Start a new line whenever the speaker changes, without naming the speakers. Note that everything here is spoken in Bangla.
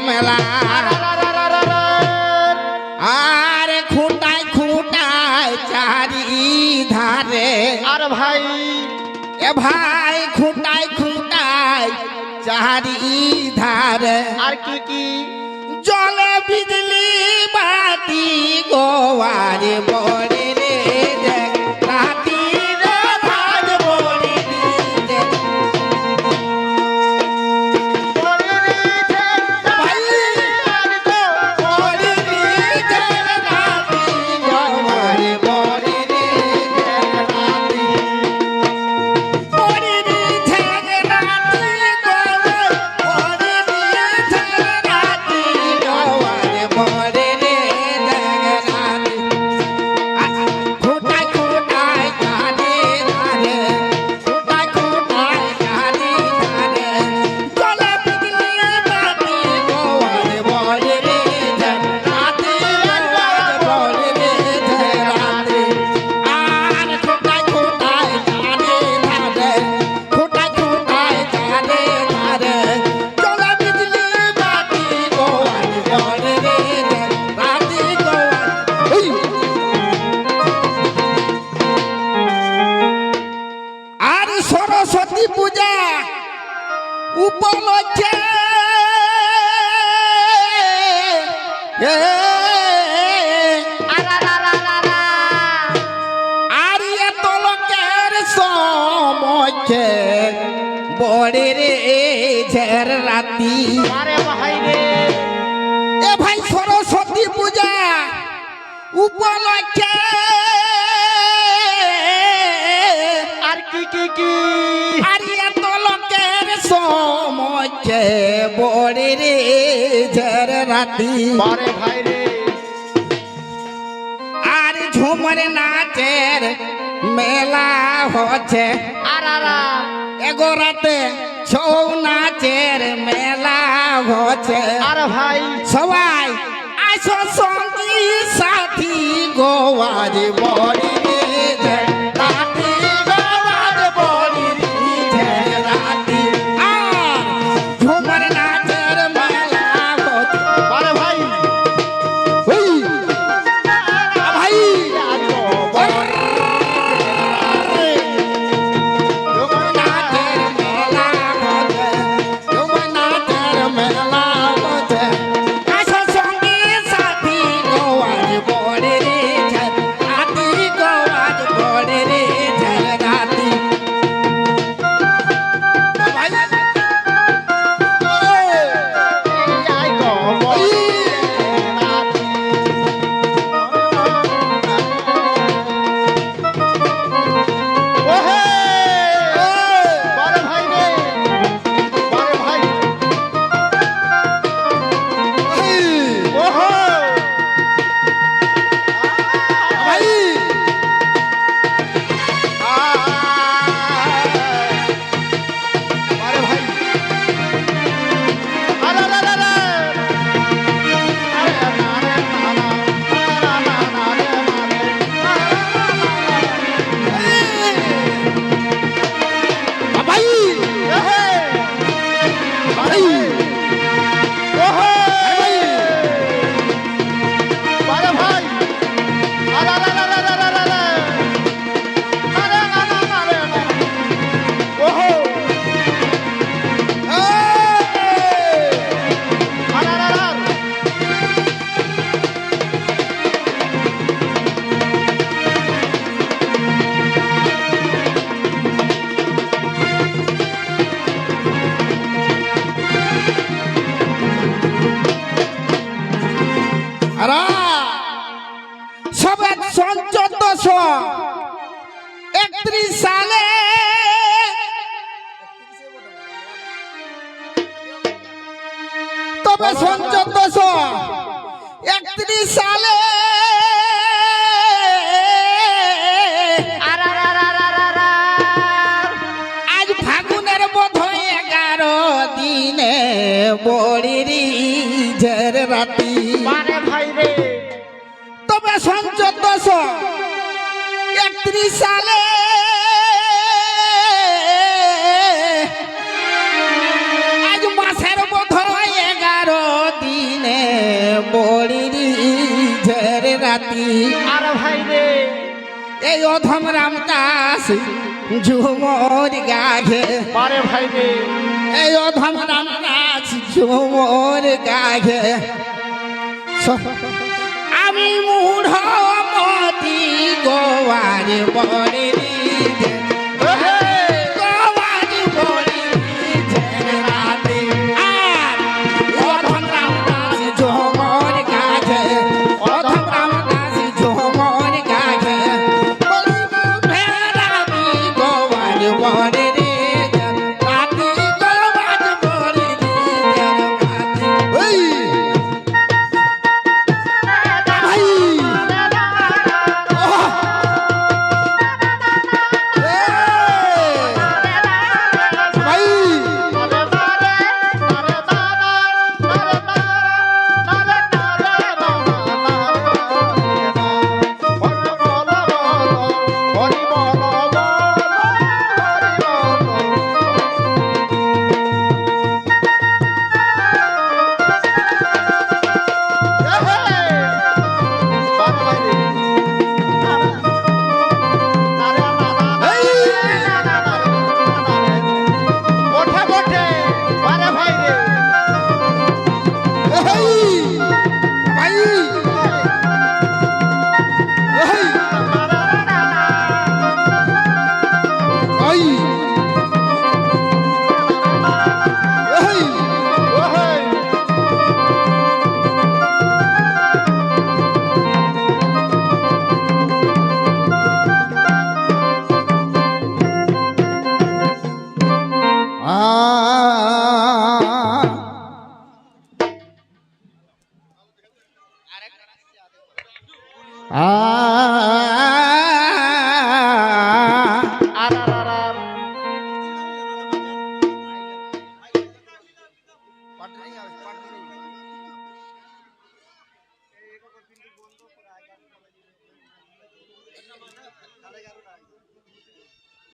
মেলা
আর আর আর আর আর
খুঁটায় খুঁটায় চারি ধারে
আর ভাই?
এ ভাই খুঁটায় খুঁটায় চারি ধারে
আর কি কি?
জলে বিজলি বাতি গোয়ারে বড়ে। উপলক্ষে
আর
এত লোকের সমক্ষে বড়ে রে ঝের রাতি এ ভাই সরস্বতী পূজা উপলক্ষে
আর কি কি কি
আর সমক্ষে বড়ে রে ঝের রাতি।
বারে ভাই রে।
আর ঝুমর নাচের মেলা হচ্ছে।
আর আর আর।
এগোরাতে ছৌ নাচের মেলা হচ্ছে।
আর ভাই।
সবাই আসো সঙ্গী সাথী গোয়াজ বড়ি একত্রিশ সালে তবে সন চোদ্দশো একত্রিশ সালে। আজ ফাগুনের বোধ এগারো দিনে বড়িরি ঝের রাতি
রে
তবে সন চোদ্দশো একত্রিশ সালে। আজ মাসের বোধ এগারো দিনে বড়িরি ঝের রাতি।
আর ভাই রে।
এই অধম রাম দাস ঝুমর গাঘে
বারে ভাই রে।
এই অধম রাম দাস ঝুমর গাঘে আমি মূঢ় মতি গোয়ার বড়ে গোয়ার বড়ে